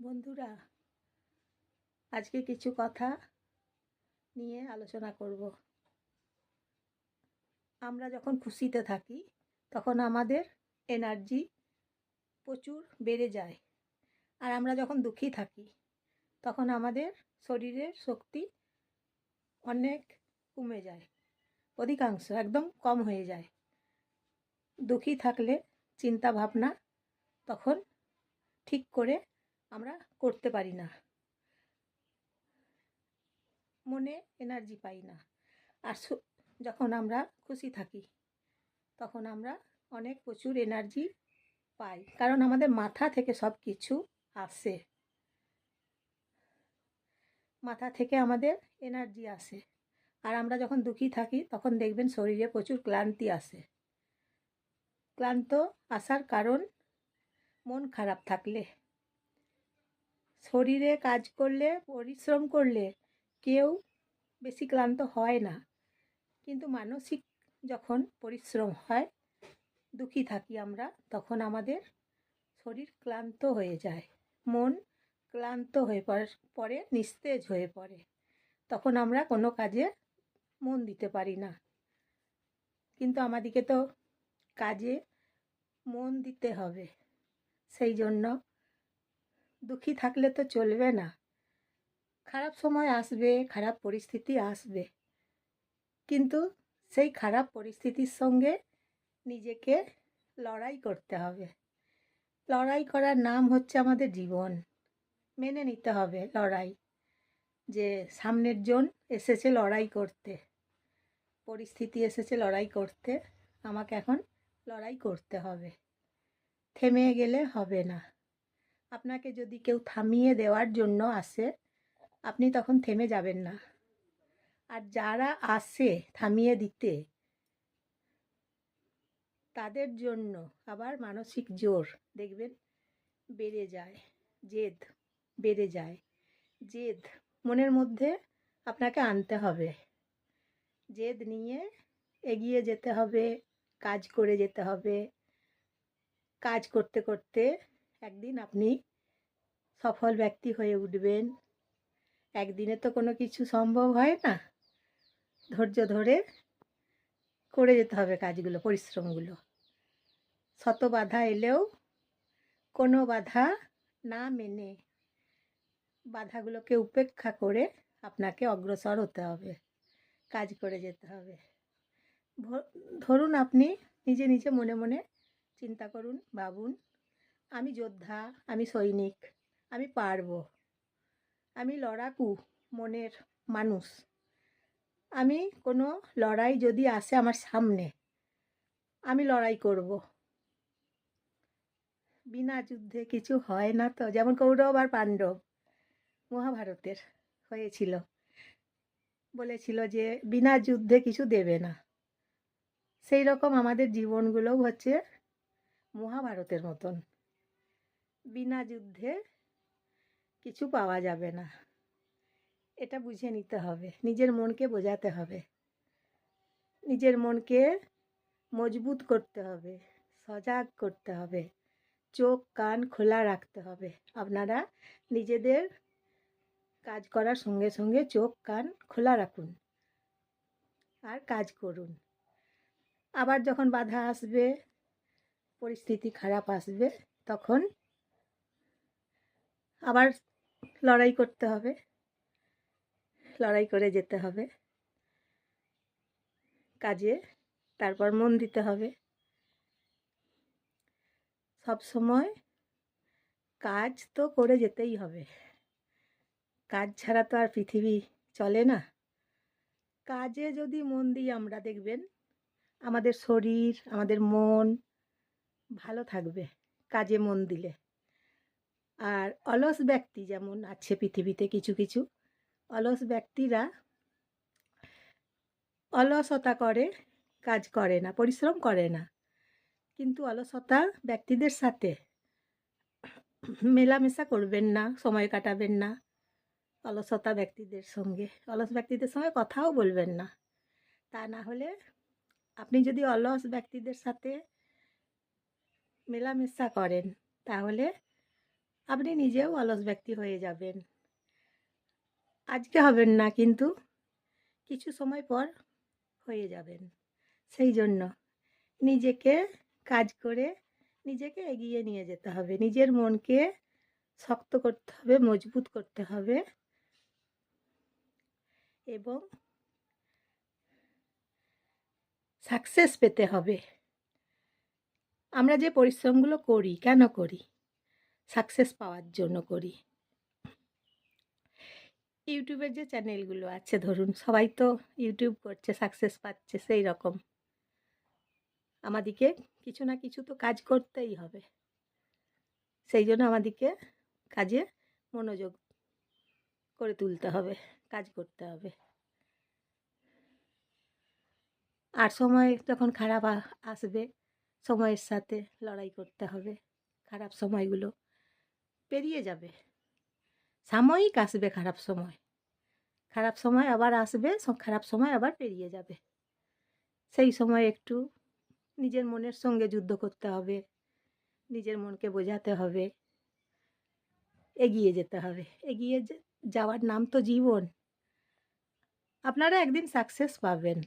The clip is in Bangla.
বন্ধুরা, আজকে কিছু কথা নিয়ে আলোচনা করব। আমরা যখন খুশিতে থাকি, তখন আমাদের এনার্জি প্রচুর বেড়ে যায়। আর আমরা যখন দুঃখী থাকি, তখন আমাদের শরীরের শক্তি অনেক কমে যায়, অধিকাংশ একদম কম হয়ে যায়। দুঃখী থাকলে চিন্তা ভাবনা তখন ঠিক করে আমরা করতে পারি না। মনে এনার্জি পাই না। আর যখন আমরা খুশি থাকি, তখন আমরা অনেক প্রচুর এনার্জি পাই। কারণ আমাদের মাথা থেকে সব কিছু আসে। মাথা থেকে আমাদের এনার্জি আসে। আর আমরা যখন দুঃখী থাকি, তখন দেখবেন শরীরে প্রচুর ক্লান্তি আসে। ক্লান্ত আসার কারণ মন খারাপ থাকলে। শরীরে কাজ করলে, পরিশ্রম করলে কেউ বেশি ক্লান্ত হয় না। কিন্তু মানসিক যখন পরিশ্রম হয়, দুঃখী থাকি আমরা, তখন আমাদের শরীর ক্লান্ত হয়ে যায়। মন ক্লান্ত হয়ে পড়ে নিস্তেজ হয়ে পড়ে। তখন আমরা কোনো কাজে মন দিতে পারি না। কিন্তু আমাদিকে তো কাজে মন দিতে হবে। সেই জন্য দুঃখী থাকলে তো চলবে না। খারাপ সময় আসবে, খারাপ পরিস্থিতি আসবে। কিন্তু সেই খারাপ পরিস্থিতির সঙ্গে নিজেকে লড়াই করতে হবে। লড়াই করার নাম হচ্ছে আমাদের জীবন। মেনে নিতে হবে লড়াই। যে সামনের জন এসেছে লড়াই করতে। পরিস্থিতি এসেছে লড়াই করতে। আমাকে এখন লড়াই করতে হবে। থেমে গেলে হবে না। আপনাকে যদি কেউ থামিয়ে দেওয়ার জন্য আসে, আপনি তখন থেমে যাবেন না। আর যারা আসে থামিয়ে দিতে, তাদের জন্য আবার মানসিক জোর, দেখবেন, বেড়ে যায়, জেদ বেড়ে যায়, জেদ মনের মধ্যে আপনাকে আনতে হবে। জেদ নিয়ে এগিয়ে যেতে হবে, কাজ করে যেতে হবে। কাজ করতে করতে একদিন আপনি সফল ব্যক্তি হয়ে উঠবেন। একদিনে তো কোনো কিছু সম্ভব হয় না। ধৈর্য ধরে করে যেতে হবে কাজগুলো, পরিশ্রমগুলো। শত বাধা এলেও কোনো বাধা না মেনে বাধাগুলোকে উপেক্ষা করে আপনাকে অগ্রসর হতে হবে, কাজ করে যেতে হবে। ধরুন আপনি নিজে নিজে মনে মনে চিন্তা করুন, ভাবুন, আমি যোদ্ধা, আমি সৈনিক আমি পারব। আমি লড়াকু মনের মানুষ। আমি কোনো লড়াই যদি আসে আমার সামনে, আমি লড়াই করব। বিনা যুদ্ধে কিছু হয় না তো, যেমন কৌরব আর পাণ্ডব মহাভারতের হয়েছিল। বলেছিল যে বিনা যুদ্ধে কিছু দেবে না। সেই রকম আমাদের জীবনগুলোও হচ্ছে মহাভারতের মতন। বিনা যুদ্ধে কিছু পাওয়া যাবে না। এটা বুঝে নিতে হবে। নিজের মনকে বোঝাতে হবে। নিজের মনকে মজবুত করতে হবে। সজাগ করতে হবে। চোখ, কান খোলা রাখতে হবে। আপনারা নিজেদের কাজ করার সঙ্গে সঙ্গে চোখ, কান খোলা রাখুন। আর কাজ করুন। আবার যখন বাধা আসবে, পরিস্থিতি খারাপ আসবে, তখন আবার লড়াই করতে হবে। লড়াই করে যেতে হবে। কাজে তারপর মন দিতে হবে। সব সময় কাজ তো করে যেতেই হবে। কাজ ছাড়া তো আর পৃথিবী চলে না। কাজে যদি মন দিই আমরা, দেখবেন আমাদের শরীর, আমাদের মন ভালো থাকবে কাজে মন দিলে। আর অলস ব্যক্তি যেমন আছে পৃথিবীতে কিছু কিছু, অলস ব্যক্তিরা অলসতা করে, কাজ করে না, পরিশ্রম করে না। কিন্তু অলসতা ব্যক্তিদের সাথে মেলামেশা করবেন না, সময় কাটাবেন না অলসতা ব্যক্তিদের সঙ্গে। অলস ব্যক্তিদের সঙ্গে কথাও বলবেন না। তা না হলে আপনি যদি অলস ব্যক্তিদের সাথে মেলামেশা করেন, তাহলে আপনি নিজেও অলস ব্যক্তি হয়ে যাবেন। আজকে হবেন না, কিন্তু কিছু সময় পর হয়ে যাবেন। সেই জন্য নিজেকে কাজ করে নিজেকে এগিয়ে নিয়ে যেতে হবে। নিজের মনকে শক্ত করতে হবে, মজবুত করতে হবে এবং সাকসেস পেতে হবে। আমরা যে পরিশ্রমগুলো করি, কেন করি? সাকসেস পাওয়ার জন্য করি। ইউটিউবের যে চ্যানেলগুলো আছে, ধরুন সবাই তো ইউটিউব করছে সাকসেস পাচ্ছে, সেই রকম। আমাদিকে কিছু না কিছু তো কাজ করতেই হবে। সেই জন্য আমাদিকে কাজে মনোযোগ করে তুলতে হবে, কাজ করতে হবে। আর সময় যখন খারাপ আসবে, সময়ের সাথে লড়াই করতে হবে, খারাপ সময়গুলো পেরিয়ে যাবে। সাময়িক আসবে খারাপ সময়। খারাপ সময় আবার আসবে খারাপ সময় আবার পেরিয়ে যাবে। সেই সময় একটু নিজের মনের সঙ্গে যুদ্ধ করতে হবে, নিজের মনকে বোঝাতে হবে, এগিয়ে যেতে হবে। এগিয়ে যাওয়ার নাম তো জীবন। আপনারা একদিন সাকসেস পাবেন।